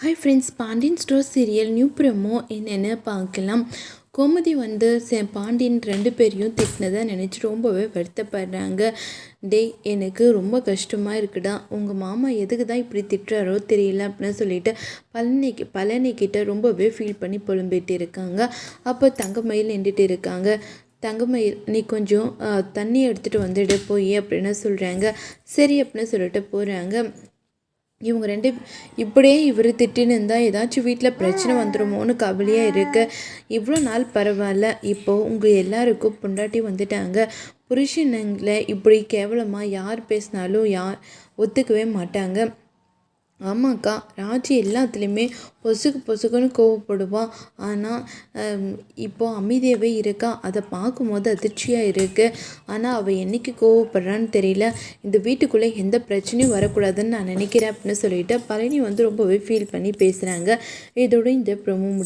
Hi friends Pandian stores serial new promo என்னென்னு பார்க்கலாம். கோமதி வந்து சே பாண்டியன் ரெண்டு பேரையும் திட்டினதை நினச்சி ரொம்பவே வருத்தப்படுறாங்க. டேய் எனக்கு ரொம்ப கஷ்டமாக இருக்குடா. உங்கள் மாமா எதுக்கு தான் இப்படி திட்டுறாரோ தெரியல அப்படின்னு சொல்லிட்டு பழனி பழனிக்கிட்ட ரொம்பவே ஃபீல் பண்ணி புலம்பிட்டு இருக்காங்க. அப்போ தங்கமயில் நின்றுட்டு இருக்காங்க. தங்கமயில் நீ கொஞ்சம் தண்ணி எடுத்துகிட்டு வந்துடு போய் அப்படின்னு சொல்கிறாங்க சரி அப்படின்னு சொல்லிட்டு போகிறாங்க இவங்க ரெண்டு இப்படியே இவர் திட்டின்னு இருந்தால் ஏதாச்சும் வீட்டில் பிரச்சனை வந்துடுமோன்னு கவலையாக இருக்கு. இவ்வளோ நாள் பரவாயில்ல இப்போது உங்கள் எல்லாருக்கும் பொண்டாட்டி வந்துட்டாங்க. புருஷனுங்களை இப்படி கேவலமாக யார் பேசினாலும் யார் ஒத்துக்கவே மாட்டாங்க. ஆமாக்கா ராஜி எல்லாத்துலேயுமே பொசுக்கு பொசுக்குன்னு கோவப்படுவான் ஆனால் இப்போது அமைதியாகவே இருக்கா? அதை பார்க்கும்போது அதிர்ச்சியாக இருக்குது ஆனால் அவள் என்னைக்கு கோவப்படுறான்னு தெரியல. இந்த வீட்டுக்குள்ளே எந்த பிரச்சனையும் வரக்கூடாதுன்னு நான் நினைக்கிறேன் அப்படின்னு சொல்லிட்டு பழனி வந்து ரொம்பவே ஃபீல் பண்ணி பேசுகிறாங்க இதோட இந்த ப்ரொமோ